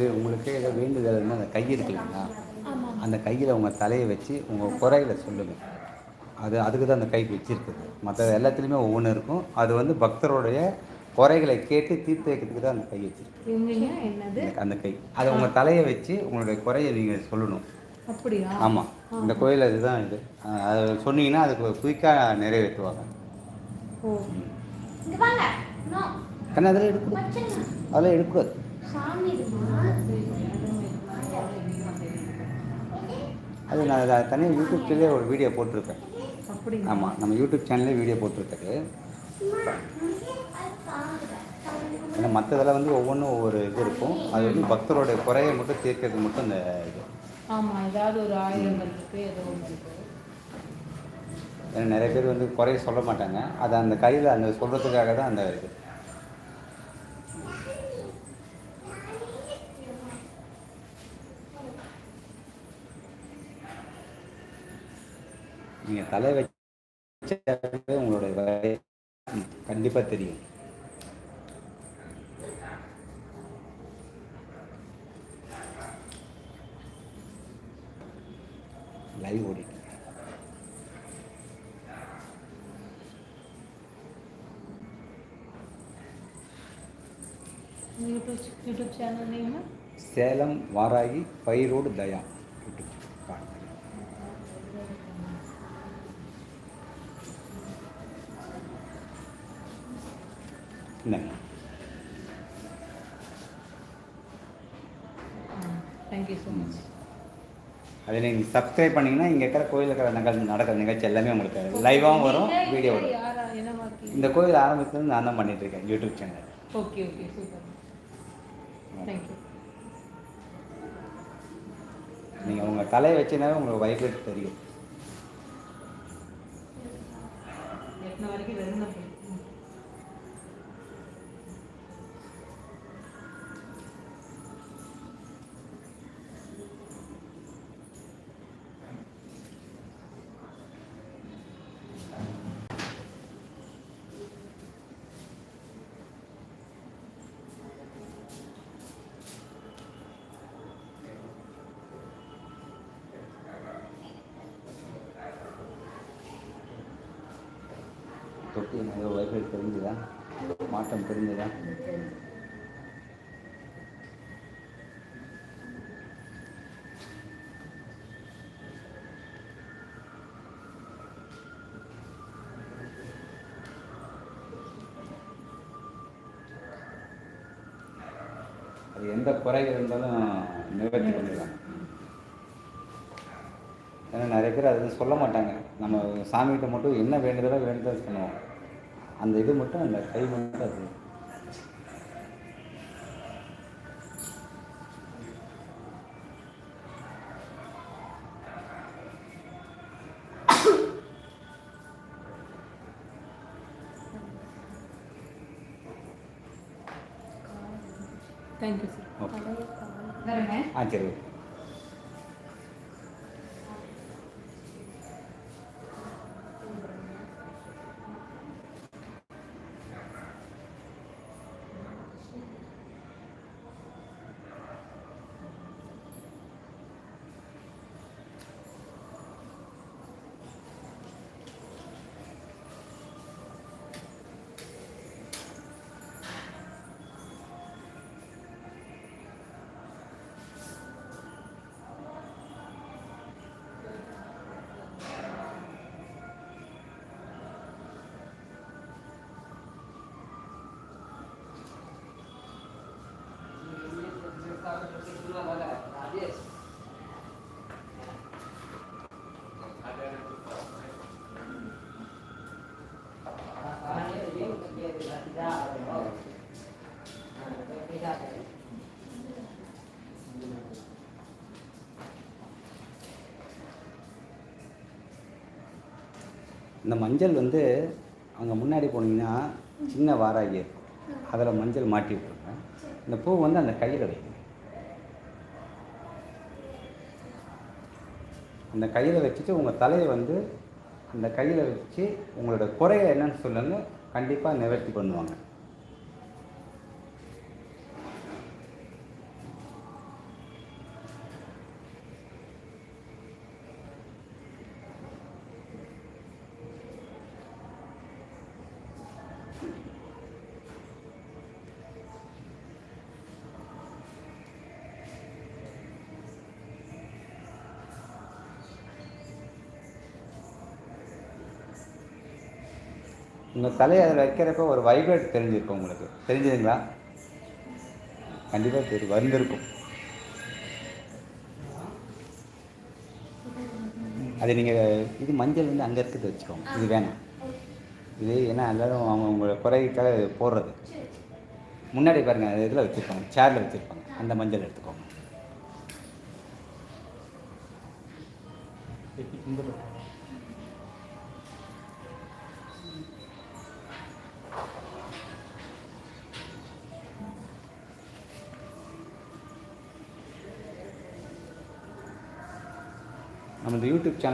இது உங்களுக்கே ஏதோ வேண்டுதல்னா அந்த கை இருக்கு இல்லைங்களா? அந்த கையில் உங்கள் தலையை வச்சு உங்கள் குறைகளை சொல்லுங்கள் அது அதுக்கு தான் அந்த கைக்கு வச்சிருக்குது. மற்ற எல்லாத்துலேயுமே ஒவ்வொன்று இருக்கும். அது வந்து பக்தருடைய குறைகளை கேட்டு தீர்த்து வைக்கிறதுக்கு தான் அந்த கை வச்சிருக்கு. அந்த கை. அதை உங்கள் தலையை வச்சு உங்களுடைய குறையை நீங்கள் சொல்லணும். அப்படியா? ஆமாம் இந்த கோயில் இதுதான் இது. அதை சொன்னீங்கன்னா அதுக்கு குயிக்காக நிறைவேற்றுவாங்க. ஓ. இங்க வாங்க. நோ கண்ணா அதெல்லாம் வச்சுங்க அதெல்லாம் எடுக்கக்கூடாது சாமி இருக்குமா அது நான் தனியாக யூடியூப் சேனலே ஒரு வீடியோ போட்டிருக்கேன். ஆமாம் நம்ம யூடியூப் சேனல்லே வீடியோ போட்டிருக்காரு ஏன்னா மற்றதெல்லாம் வந்து ஒவ்வொன்றும் ஒவ்வொரு இது இருக்கும். அது வந்து பக்தரோட குறையை மட்டும் தீர்க்கறதுக்கு மட்டும் அந்த இது. ஆமா ஏதாவது ஒரு ஆயுதங்கள் இருக்கு ஏதோ ஒன்று இருக்கு. ஏன்னா நிறைய பேர் வந்து குறைய சொல்ல மாட்டாங்க. அது அந்த கையில் அந்த சொல்கிறதுக்காக தான் அந்த இது. நீங்கள் தலை வச்சாவே உங்களோட வேலை கண்டிப்பாக தெரியும். லைவ் ஓடிட்டு. யூடியூப் சேனல் சேலம் வாராகி பைரோடு தயா. யூடியூப் அதில் நீங்கள் சப்ஸ்கிரைப் பண்ணிங்கன்னா இங்கே இருக்கிற கோயிலில் இருக்கிற நிகழ் நடக்கிற நிகழ்ச்சி எல்லாமே உங்களுக்கு லைவாகவும் வரும் வீடியோ வரும். இந்த கோயில் ஆரம்பத்துலேருந்து நான் தான் பண்ணிட்டு இருக்கேன் YouTube channel okay okay super thank you நீங்கள் உங்கள் தலையை வச்சுனாவே உங்களுக்கு வைப்ரேட் தெரியும். எத்தனை வரைக்கும் தொட்டி ஏதோ வைஃபை தெரிஞ்சுதா? மாற்றம் தெரிஞ்சுதா? அது எந்த குறைகள் இருந்தாலும் நிவர்த்தி பண்ணிடலாம் ஏன்னா நிறைய பேர் அது சொல்ல மாட்டாங்க. நம்ம சாமிகிட்ட மட்டும் என்ன வேண்டுதலோ வேண்டுதல் பண்ணுவோம். அந்த இது மட்டும் அந்த கை மட்டும் அது. தேங்க்யூ சார் ஓகே ஆ சரி இந்த மஞ்சள் வந்து அங்கே முன்னாடி போனீங்கன்னா சின்ன வாராகி இருக்கும். அதில் மஞ்சள் மாட்டி விட்ருங்க இந்த பூ வந்து அந்த கையில் வைக்கணும் அந்த கையில் வச்சுட்டு உங்கள் தலையை வந்து அந்த கையில் வச்சு உங்களோட குறைய என்னன்னு சொல்லுங்க. கண்டிப்பாக நிவர்த்தி பண்ணுவாங்க. உங்கள் தலையை அதில் வைக்கிறப்ப ஒரு வைப்ரேட் தெரிஞ்சிருக்கும் உங்களுக்கு. தெரிஞ்சதுங்களா? கண்டிப்பாக தெரியும். வந்திருக்கும். அது நீங்கள் இது மஞ்சள் வந்து அங்கே இருக்கிறது வச்சுக்கோங்க. இது வேணாம். இது ஏன்னா எல்லாரும் அவங்க உங்களை குறைக்காக இது போடுறது. முன்னாடி பாருங்கள் இதில் வச்சுருப்பாங்க. சேரில் வச்சுருப்பாங்க. அந்த மஞ்சள் எடுத்துக்கோங்க. இந்த பக்கம். நம்ம இந்த யூடியூப் சேனல்